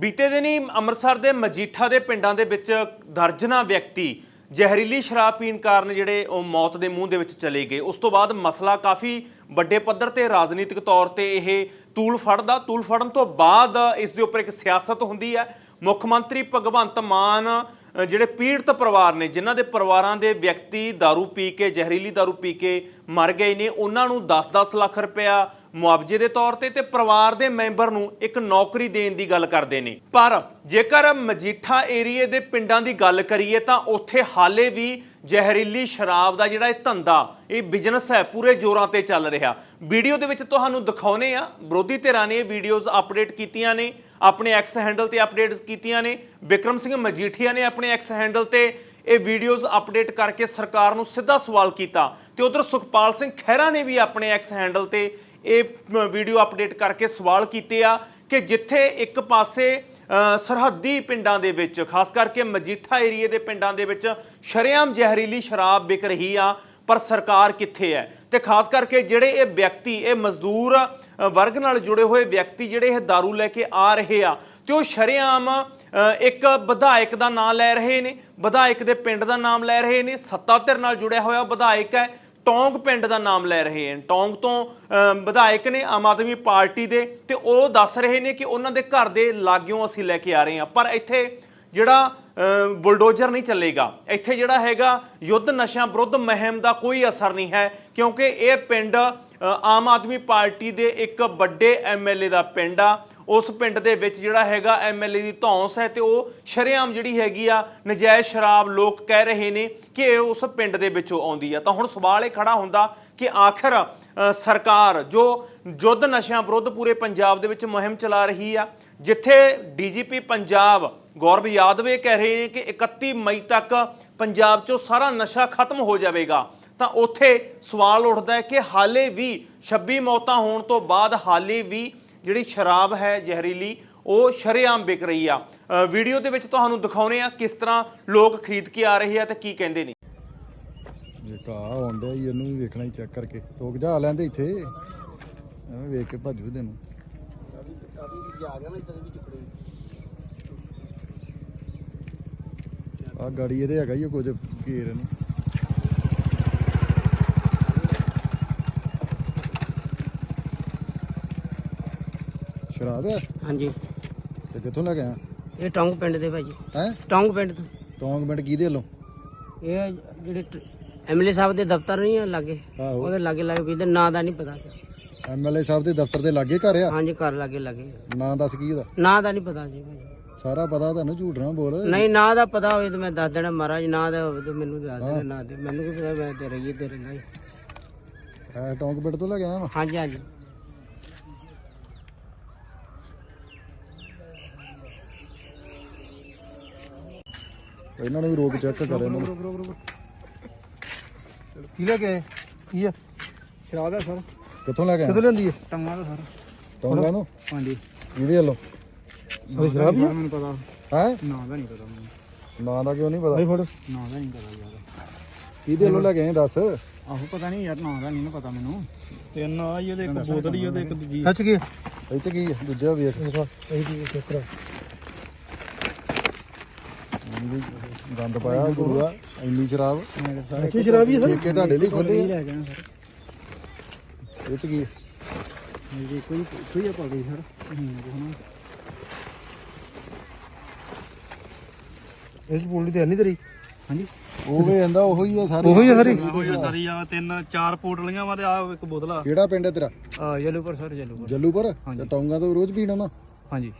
ਬੀਤੇ ਦਿਨੀ ਅੰਮ੍ਰਿਤਸਰ ਦੇ ਮਜੀਠਾ ਦੇ ਪਿੰਡਾਂ ਦੇ ਵਿੱਚ ਦਰਜਨਾ ਵਿਅਕਤੀ ਜ਼ਹਿਰੀਲੀ ਸ਼ਰਾਬ ਪੀਣ ਕਾਰਨ ਜਿਹੜੇ ਉਹ ਮੌਤ ਦੇ ਮੂੰਹ ਦੇ ਵਿੱਚ ਚਲੇ ਗਏ। ਉਸ ਤੋਂ ਬਾਅਦ ਮਸਲਾ ਕਾਫੀ ਵੱਡੇ ਪੱਧਰ ਤੇ ਰਾਜਨੀਤਿਕ ਤੌਰ ਤੇ ਇਹ ਤੂਲ ਫੜਦਾ। ਤੂਲ ਫੜਨ ਤੋਂ ਬਾਅਦ ਇਸ ਦੇ ਉੱਪਰ ਇੱਕ ਸਿਆਸਤ ਹੁੰਦੀ ਹੈ। ਮੁੱਖ ਮੰਤਰੀ ਭਗਵੰਤ ਮਾਨ ਜਿਹੜੇ ਪੀੜਤ ਪਰਿਵਾਰ ਨੇ ਜਿਨ੍ਹਾਂ ਦੇ ਪਰਿਵਾਰਾਂ ਦੇ ਵਿਅਕਤੀ दारू ਪੀ ਕੇ ਜ਼ਹਿਰੀਲੀ दारू ਪੀ ਕੇ ਮਰ ਗਏ ਨੇ ਉਹਨਾਂ ਨੂੰ 10-10 ਲੱਖ ਰੁਪਇਆ ਮੁਆਵਜ਼ੇ ਦੇ ਤੌਰ ਤੇ ਤੇ ਪਰਿਵਾਰ ਦੇ ਮੈਂਬਰ ਨੂੰ ਇੱਕ ਨੌਕਰੀ ਦੇਣ ਦੀ ਗੱਲ ਕਰਦੇ ਨੇ ਪਰ ਜੇਕਰ ਮਜੀਠਾ ਏਰੀਏ ਦੇ ਪਿੰਡਾਂ ਦੀ ਗੱਲ ਕਰੀਏ ਤਾਂ ਉੱਥੇ ਹਾਲੇ ਵੀ ਜ਼ਹਿਰੀਲੀ ਸ਼ਰਾਬ ਦਾ ਜਿਹੜਾ ਇਹ ਧੰਦਾ ਇਹ ਬਿਜ਼ਨਸ ਹੈ ਪੂਰੇ ਜ਼ੋਰਾਂ ਤੇ ਚੱਲ ਰਿਹਾ ਵੀਡੀਓ ਦੇ ਵਿੱਚ ਤੁਹਾਨੂੰ ਦਿਖਾਉਨੇ ਆ ਵਿਰੋਧੀ ਧਿਰਾਂ ਨੇ ਇਹ ਵੀਡੀਓਜ਼ ਅਪਡੇਟ ਕੀਤੀਆਂ ਨੇ ਆਪਣੇ ਐਕਸ ਹੈਂਡਲ ਤੇ ਅਪਡੇਟਸ ਕੀਤੀਆਂ ਨੇ। ਵਿਕਰਮ ਸਿੰਘ ਮਜੀਠੀਆ ਨੇ ਆਪਣੇ ਐਕਸ ਹੈਂਡਲ ਤੇ ਇਹ ਵੀਡੀਓਜ਼ ਅਪਡੇਟ ਕਰਕੇ ਸਰਕਾਰ ਨੂੰ ਸਿੱਧਾ ਸਵਾਲ ਕੀਤਾ। ਤੇ ਉਧਰ ਸੁਖਪਾਲ ਸਿੰਘ ਖਹਿਰਾ ਨੇ ਵੀ ਆਪਣੇ ਐਕਸ ਹੈਂਡਲ ਤੇ ਇਹ ਵੀਡੀਓ ਅਪਡੇਟ ਕਰਕੇ ਸਵਾਲ ਕੀਤੇ ਆ ਕਿ ਜਿੱਥੇ ਇੱਕ ਪਾਸੇ ਸਰਹੱਦੀ ਪਿੰਡਾਂ ਦੇ ਵਿੱਚ, ਖਾਸ ਕਰਕੇ ਮਜੀਠਾ ਏਰੀਏ ਦੇ ਪਿੰਡਾਂ ਦੇ ਵਿੱਚ ਸ਼ਰੇਆਮ ਜ਼ਹਿਰੀਲੀ ਸ਼ਰਾਬ ਵਿਕ ਰਹੀ ਆ, ਪਰ ਸਰਕਾਰ ਕਿੱਥੇ ਹੈ? ਤੇ ਖਾਸ ਕਰਕੇ ਜਿਹੜੇ ਇਹ ਵਿਅਕਤੀ, ਇਹ ਮਜ਼ਦੂਰ ਵਰਗ ਨਾਲ ਜੁੜੇ ਹੋਏ ਵਿਅਕਤੀ ਜਿਹੜੇ ਇਹ दारू ਲੈ ਕੇ ਆ ਰਹੇ ਆ ਤੇ ਉਹ ਸ਼ਰੇਆਮ ਇੱਕ ਵਿਧਾਇਕ ਦਾ ਨਾਮ ਲੈ ਰਹੇ ਨੇ, ਵਿਧਾਇਕ ਦੇ ਪਿੰਡ ਦਾ ਨਾਮ ਲੈ ਰਹੇ ਨੇ, ਸੱਤਾ ਧਿਰ ਨਾਲ ਜੁੜਿਆ ਹੋਇਆ ਵਿਧਾਇਕ ਹੈ, ਟੌਂਗ ਪਿੰਡ ਦਾ ਨਾਮ ਲੈ ਰਹੇ ਹਨ ਟੌਂਗ ਤੋਂ ਵਿਧਾਇਕ ਨੇ ਆਮ ਆਦਮੀ ਪਾਰਟੀ ਦੇ ਤੇ ਉਹ ਦੱਸ ਰਹੇ ਨੇ ਕਿ ਉਹਨਾਂ ਦੇ ਘਰ ਦੇ ਲਾਗਿਓਂ ਅਸੀਂ ਲੈ ਕੇ ਆ ਰਹੇ ਹਾਂ। ਪਰ ਇੱਥੇ ਜਿਹੜਾ ਬੁਲਡੋਜ਼ਰ ਨਹੀਂ ਚੱਲੇਗਾ। ਇੱਥੇ ਜਿਹੜਾ ਹੈਗਾ ਯੁੱਧ ਨਸ਼ਿਆਂ ਵਿਰੁੱਧ ਮੁਹਿੰਮ ਦਾ ਕੋਈ ਅਸਰ ਨਹੀਂ ਹੈ, ਕਿਉਂਕਿ ਇਹ ਪਿੰਡ ਆਮ ਆਦਮੀ ਪਾਰਟੀ ਦੇ ਇੱਕ ਵੱਡੇ ਐਮਐਲਏ ਦਾ ਪਿੰਡ ਆ। ਉਸ ਪਿੰਡ ਦੇ ਵਿੱਚ ਜਿਹੜਾ ਹੈਗਾ ਐਮਐਲਏ ਦੀ ਧੌਂਸ ਹੈ ਤੇ ਉਹ ਸ਼ਰੇਆਮ ਜਿਹੜੀ ਹੈਗੀ ਆ, ਨਜਾਇਜ਼ ਸ਼ਰਾਬ ਲੋਕ ਕਹਿ ਰਹੇ ਨੇ ਕਿ ਇਹ ਉਸ ਪਿੰਡ ਦੇ ਵਿੱਚੋਂ ਆਉਂਦੀ ਆ। ਤਾਂ ਹੁਣ ਸਵਾਲ ਇਹ ਖੜਾ ਹੁੰਦਾ ਕਿ ਆਖਰ ਸਰਕਾਰ ਜੋ ਯੁੱਧ ਨਸ਼ਿਆਂ ਵਿਰੁੱਧ ਪੂਰੇ ਪੰਜਾਬ ਦੇ ਵਿੱਚ ਮੁਹਿੰਮ ਚਲਾ ਰਹੀ ਆ, ਜਿੱਥੇ ਡੀਜੀਪੀ ਪੰਜਾਬ, ਗੌਰਵ ਯਾਦਵ ਕਹਿ ਰਹੇ ਨੇ ਕਿ 31 ਮਈ ਤੱਕ ਪੰਜਾਬ 'ਚੋਂ ਸਾਰਾ ਨਸ਼ਾ ਖਤਮ ਹੋ ਜਾਵੇਗਾ। ਤਾਂ ਉੱਥੇ ਸਵਾਲ ਉੱਠਦਾ ਹੈ ਕਿ ਹਾਲੇ ਵੀ 26 ਮੌਤਾਂ ਹੋਣ ਤੋਂ ਬਾਅਦ ਹਾਲੇ ਵੀ ਜਿਹੜੀ ਸ਼ਰਾਬ ਹੈ ਜ਼ਹਿਰੀਲੀ, ਉਹ ਸ਼ਰੇਆਮ ਵਿਕ ਰਹੀ ਆ। ਵੀਡੀਓ ਦੇ ਵਿੱਚ ਤੁਹਾਨੂੰ ਦਿਖਾਉਨੇ ਆ ਕਿਸ ਤਰ੍ਹਾਂ ਲੋਕ ਖਰੀਦ ਕੇ ਆ ਰਹੇ ਆ ਤੇ ਕੀ ਕਹਿੰਦੇ ਨੇ। ਜੇ ਘਾਹ ਆਉਂਦਾ ਹੀ ਇਹਨੂੰ ਵੀ ਵੇਖਣਾ ਹੀ ਚੈੱਕ ਕਰਕੇ। ਲੋਕ ਜਾ ਲੈਂਦੇ ਇੱਥੇ। ਐਵੇਂ ਵੇਖ ਕੇ ਭੱਜੂ ਤੈਨੂੰ ਆ ਗਾੜੀ ਇਹਦੇ ਹੈਗਾ ਹੀ ਕੁਝ ਘੇਰ ਨਹੀਂ ਸ਼ਰਾਬ ਹੈ ਹਾਂਜੀ। ਤੇ ਕਿੱਥੋਂ ਲੈ ਕੇ ਆਇਆ? ਇਹ ਟੌਂਗ ਪਿੰਡ ਦੇ ਭਾਜੀ ਹੈ? ਟੌਂਗ ਪਿੰਡ ਤੋਂ। ਟੌਂਗ ਮਿੰਟ ਕਿਹਦੇ ਵੱਲੋਂ? ਇਹ ਜਿਹੜੇ ਐਮਐਲਏ ਸਾਹਿਬ ਦੇ ਦਫ਼ਤਰ ਨਹੀਂ ਆ ਲਾਗੇ? ਆਹੋ। ਉਹਦੇ ਲਾਗੇ ਲਾਗੇ ਵੀ ਇਹਦੇ ਨਾਂ ਦਾ ਨਹੀਂ ਪਤਾ ਐਮਐਲਏ ਸਾਹਿਬ ਦੇ ਦਫ਼ਤਰ ਦੇ ਲਾਗੇ ਘਰ ਆ? ਹਾਂਜੀ ਘਰ ਲਾਗੇ ਲਾਗੇ। ਨਾਂ ਦੱਸ ਕੀ ਉਹਦਾ? ਨਾਂ ਦਾ ਨਹੀਂ ਪਤਾ ਜੀ ਭਾਜੀ ਸਾਰਾ ਪਤਾ ਤੁਹਾਨੂੰ ਝੂਠ ਨਾ ਬੋਲ। ਨਹੀਂ ਨਾਂ ਦਾ ਪਤਾ ਹੋਵੇ ਤਾਂ ਮੈਂ ਦੱਸ ਦੇਣਾ ਮਹਾਰਾਜ ਨਾਂ ਦਾ ਹੋਵੇ ਤਾਂ ਮੈਨੂੰ ਦੱਸ ਦੇਣਾ ਨਾਂ ਦੇ। ਮੈਨੂੰ ਕੀ ਪਤਾ ਮੈਂ ਤੇ ਰਹੀ ਤੇ ਰਹਿੰਦਾ ਜੀ ਐ ਟੌਂਕ ਪਿੰਡ ਤੋਂ ਲੈ ਕੇ ਆਇਆ ਵਾਂ? ਹਾਂਜੀ ਹਾਂਜੀ। ਇਹਨਾਂ ਨੂੰ ਵੀ ਰੋਕ ਚੈੱਕ ਕਰ ਇਹਨਾਂ ਨੂੰ। ਕੀ ਲੈ ਕੇ ਆਏ? ਕੀ ਆ? ਸ਼ਰਾਬ ਹੈ ਸਰ। ਕਿੱਥੋਂ ਲੈ ਕੇ ਕਿੱਥੋਂ ਆਇਆ ਲੈਂਦੀ ਹੈ ਟੰਗਾ ਦਾ ਸਰ। ਟੌਂਗਾ ਨੂੰ ਹਾਂਜੀ। ਇਹਦੇ ਵੱਲੋਂ? ਉਹ ਸ਼ਰਾਬ ਹੀ ਆ? ਮੈਨੂੰ ਪਤਾ। ਹੈ? ਨਾਂ ਦਾ ਨਹੀਂ ਪਤਾ ਮੈਨੂੰ। ਨਾਂ ਦਾ ਕਿਉਂ ਨਹੀਂ ਪਤਾ? ਫੜ। ਨਾਂ ਦਾ ਨਹੀਂ ਪਤਾ ਯਾਰ। ਇਹਦੇ ਵੱਲੋਂ ਲੈ ਕੇ ਆਏ ਦੱਸ? ਆਹੋ ਪਤਾ ਨਹੀਂ ਯਾਰ ਨਾਂ ਦਾ ਨਹੀਂ ਪਤਾ ਮੈਨੂੰ। ਤਿੰਨ ਆ ਇਹਦੇ ਇੱਕ ਬੋਤਲ ਹੀ ਉਹਦੇ ਇੱਕ ਦੂਜੀ ਸੱਚ ਕੀ ਇੱਥੇ ਕੀ ਆ? ਦੂਜਾ ਵੇਖ ਇਹ ਦੀ ਚੱਕਰ ਇਹਦੀ ਗੰਦ ਪਾਇਆ ਗੁਰੂਆ ਇੰਨੀ ਸ਼ਰਾਬ। ਅੱਛੀ ਸ਼ਰਾਬ ਹੀ ਹੈ ਠੇਕੇ ਤੁਹਾਡੇ ਲਈ ਖੋਲੇ ਲੈ ਗਿਆ ਸਰ। ਇਹ ਤੇ ਕੀ? ਆ? ਜੀ ਕੋਈ ਕੋਈ ਆ ਪਾ ਗਈ ਸਰ। ਹੂੰ ਇਸ ਬੋਲੀ ਤੇ ਨਹੀਂ ਤੇਰੀ? ਹਾਂਜੀ। ਉਹ ਵੀ ਕਹਿੰਦਾ ਉਹੀ ਆ ਸਾਰੇ। ਉਹੀ ਆ ਸਾਰੀ? ਸਾਰੀ ਆ ਤਿੰਨ ਚਾਰ ਪੋਟਲੀਆਂ ਵਾ ਤੇ ਆ ਇੱਕ ਬੋਤਲ ਆ। ਕਿਹੜਾ ਪਿੰਡ ਹੈ ਤੇਰਾ? ਆ ਜਲੂਪੁਰ ਸਰ ਜਲੂਪੁਰ। ਜੱਲੂਪੁਰ? ਤੇ ਟੌਂਗਾ ਤੋਂ ਰੋਜ਼ ਪੀਣਾ ਨਾ ਹਾਂਜੀ।